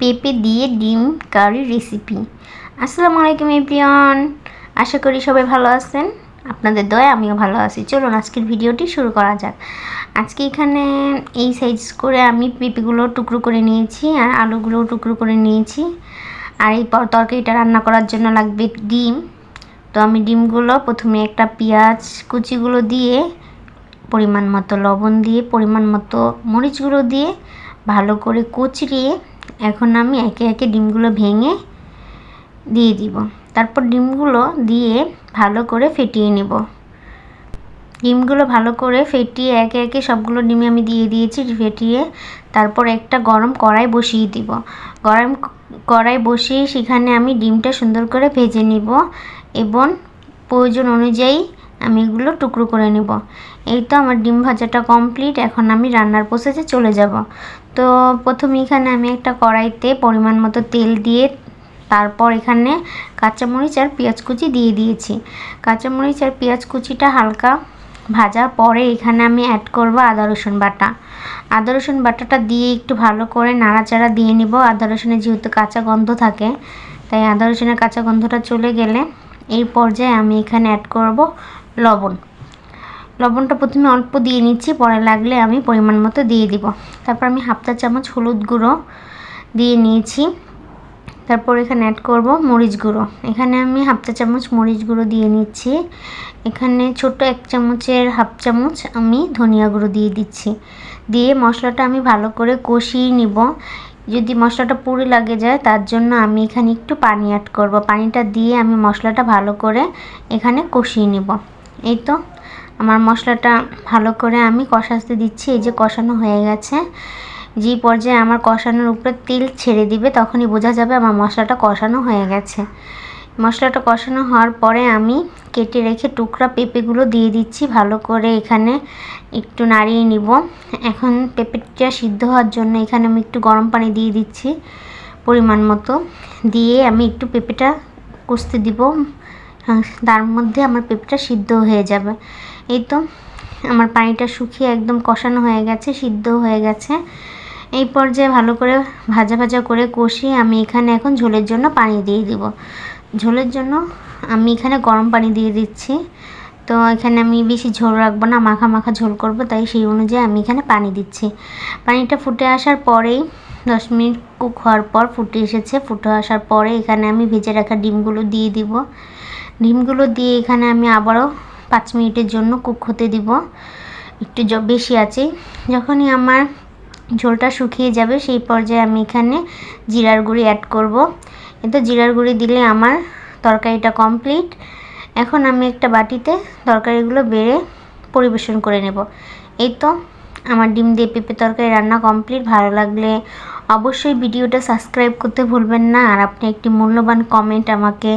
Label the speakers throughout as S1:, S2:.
S1: পেঁপে দিয়ে ডিম কারি রেসিপি আসসালামু আলাইকুম, এভরিওয়ান। আশা করি সবাই ভালো আছেন। আপনাদের দয়া, আমিও ভালো আছি। চলুন আজকের ভিডিওটি শুরু করা যাক। আজকে এখানে এই সাইজ করে আমি পেঁপেগুলো টুকরো করে নিয়েছি আর আলুগুলো টুকরো করে নিয়েছি। আর এই তরকারিটা রান্না করার জন্য লাগবে ডিম। তো আমি ডিমগুলো প্রথমে একটা পেঁয়াজ কুচিগুলো দিয়ে, পরিমাণ মতো লবণ দিয়ে, পরিমাণ মতো মরিচগুলো দিয়ে, ভালো করে কুচড়িয়ে এখন আমি একে একে ডিমগুলো ভেঙে দিয়ে দিব। তারপর ডিমগুলো দিয়ে ভালো করে ফেটিয়ে নেব। ডিমগুলো ভালো করে ফেটিয়ে একে একে সবগুলো ডিমে আমি দিয়ে দিয়েছি, ফেটিয়ে তারপর একটা গরম কড়াই বসিয়ে দিব। গরম কড়াই বসিয়ে সেখানে আমি ডিমটা সুন্দর করে ভেজে নিব এবং প্রয়োজন অনুযায়ী আমি এগুলো টুকরো করে নেব। এই তো আমার ডিম ভাজাটা কমপ্লিট এখন আমি রান্নার প্রসেসে চলে যাব। তো প্রথমে এখানে আমি একটা কড়াইতে পরিমাণ মতো তেল দিয়ে তারপর এখানে কাঁচামরিচ আর পেঁয়াজ কুচি দিয়ে দিয়েছি। কাঁচামরিচ আর পেঁয়াজ কুচিটা হালকা ভাজার পরে এখানে আমি অ্যাড করব আদা, রসুন বাটা। আদা, রসুন বাটাটা দিয়ে একটু ভালো করে নাড়াচাড়া দিয়ে নিব। আদা, রসুনে যেহেতু কাঁচা গন্ধ থাকে, তাই আদা, রসুনের কাঁচা গন্ধটা চলে গেলে এই পর্যায়ে আমি এখানে অ্যাড করব লবণ। লবণটা প্রথমে অল্প দিয়ে নিচ্ছি, পরে লাগলে আমি পরিমাণ মতো দিয়ে দিব। তারপর আমি হাফটা চামচ হলুদ গুঁড়ো দিয়ে নিয়েছি। তারপর এখানে অ্যাড করব মরিচ গুঁড়ো। এখানে আমি হাফটা চামচ মরিচ গুঁড়ো দিয়ে নিচ্ছি। এখানে ছোট এক চামচের হাফ চামচ আমি ধনিয়া গুঁড়ো দিয়ে দিচ্ছি। দিয়ে মশলাটা আমি ভালো করে কষিয়ে নিব। যদি মশলাটা পুরো লাগে যায়, তার জন্য আমি এখানে একটু পানি অ্যাড করব। পানিটা দিয়ে আমি মশলাটা ভালো করে এখানে কষিয়ে নিব। এই তো আমার মশলাটা ভালো করে আমি কষাতে দিচ্ছি, এই যে কষানো হয়ে গেছে। যে পর্যায়ে আমার কষানোর উপরে তেল ছেড়ে দিবে, তখনই বোঝা যাবে আমার মশলাটা কষানো হয়ে গেছে। মশলাটা কষানো হওয়ার পরে আমি কেটে রেখে টুকরা পেঁপেগুলো দিয়ে দিচ্ছি, ভালো করে এখানে একটু নাড়িয়ে নিব। এখন পেঁপেটা সিদ্ধ হওয়ার জন্য এখানে আমি একটু গরম পানি দিয়ে দিচ্ছি পরিমাণ মতো। দিয়ে আমি একটু পেঁপেটা কষতে দিব। তার মধ্যে আমার পেঁপেটা সিদ্ধ হয়ে যাবে। এই তো, আমার পানিটা শুকিয়ে একদম কষানো হয়ে গেছে, সিদ্ধ হয়ে গেছে। এই পর্যায়ে ভালো করে ভাজা ভাজা করে কষিয়ে আমি এখানে এখন ঝোলের জন্য পানি দিয়ে দিব। ঝোলের জন্য আমি এখানে গরম পানি দিয়ে দিচ্ছি। তো এখানে আমি বেশি ঝোল রাখব না, মাখা মাখা ঝোল করব, তাই সেই অনুযায়ী আমি এখানে পানি দিচ্ছি। পানিটা ফুটে আসার পরেই, দশ মিনিট কুক হওয়ার পর ফুটে এসেছে, ফুটে আসার পরে এখানে আমি ভেজে রাখা ডিমগুলো দিয়ে দিব। ডিমগুলো দিয়ে এখানে আমি আবারও পাঁচ মিনিটের জন্য কুক হতে দিব। একটু বেশি আছে। যখনই আমার ঝোলটা শুকিয়ে যাবে, সেই পর্যায়ে আমি এখানে জিরার গুঁড়ি অ্যাড করব। এতে জিরার গুঁড়ি দিলে আমার তরকারিটা কমপ্লিট এখন আমি একটা বাটিতে তরকারিগুলো বেড়ে পরিবেশন করে নেব। এই তো আমার ডিম দিয়ে পেঁপে তরকারি রান্না কমপ্লিট ভালো লাগলে অবশ্যই ভিডিওটা সাবস্ক্রাইব করতে ভুলবেন না, আর আপনি একটি মূল্যবান কমেন্ট আমাকে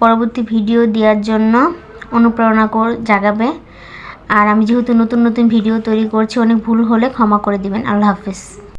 S1: পরবর্তী ভিডিও দেওয়ার জন্য অনুপ্রেরণা কর, জাগাবে। আর আমি যেহেতু নতুন নতুন ভিডিও তৈরি করছি, অনেক ভুল হলে ক্ষমা করে দিবেন। আল্লাহ হাফিজ।